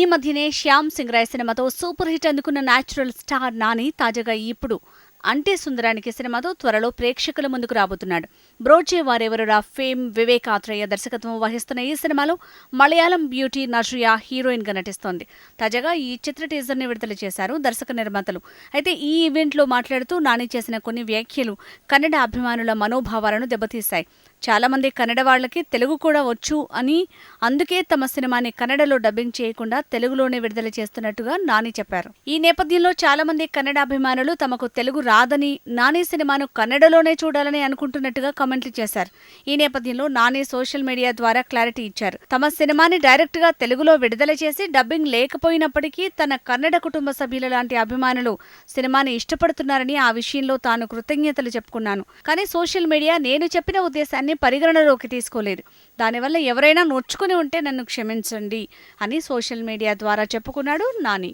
ఈ మధ్యనే శ్యామ్ సింగ్ రాయ్ సినిమాతో సూపర్ హిట్ అందుకున్న న్యాచురల్ స్టార్ నాని తాజాగా ఇప్పుడు అంటే సుందరానికి సినిమాతో త్వరలో ప్రేక్షకుల ముందుకు రాబోతున్నాడు. బ్రోచే వారెవరురా? ఫేమ్ వివేక్ ఆత్రేయ దర్శకత్వం వహిస్తున్న ఈ సినిమాలో మలయాళం బ్యూటీ నజ్రియా హీరోయిన్గా నటిస్తోంది. తాజాగా ఈ చిత్ర టీజర్ని విడుదల చేశారు దర్శక నిర్మాతలు. అయితే ఈ ఈవెంట్లో మాట్లాడుతూ నాని చేసిన కొన్ని వ్యాఖ్యలు కన్నడ అభిమానుల మనోభావాలను దెబ్బతీశాయి. చాలా మంది కన్నడ వాళ్ళకి తెలుగు కూడా వచ్చు అని అందుకే తమ సినిమాని కన్నడలో డబ్బింగ్ చేయకుండా తెలుగులోనే విడుదల చేస్తున్నట్టుగా నాని చెప్పారు. ఈ నేపథ్యంలో చాలా మంది కన్నడ అభిమానులు తమకు తెలుగు రాదని నాని సినిమాను కన్నడలోనే చూడాలని అనుకుంటున్నట్టుగా కామెంట్లు చేశారు. ఈ నేపథ్యంలో నాని సోషల్ మీడియా ద్వారా క్లారిటీ ఇచ్చారు. తమ సినిమాని డైరెక్ట్గా తెలుగులో విడుదల చేసి డబ్బింగ్ లేకపోయినప్పటికీ తన కన్నడ కుటుంబ సభ్యుల లాంటి అభిమానులు సినిమాని ఇష్టపడుతున్నారని ఆ విషయంలో తాను కృతజ్ఞతలు చెప్పుకున్నాను. కానీ సోషల్ మీడియా నేను చెప్పిన ఉద్దేశాన్ని పరిగణనలోకి తీసుకోలేదు. దానివల్ల ఎవరైనా నొచ్చుకుని ఉంటే నన్ను క్షమించండి అని సోషల్ మీడియా ద్వారా చెప్పుకున్నాడు నాని.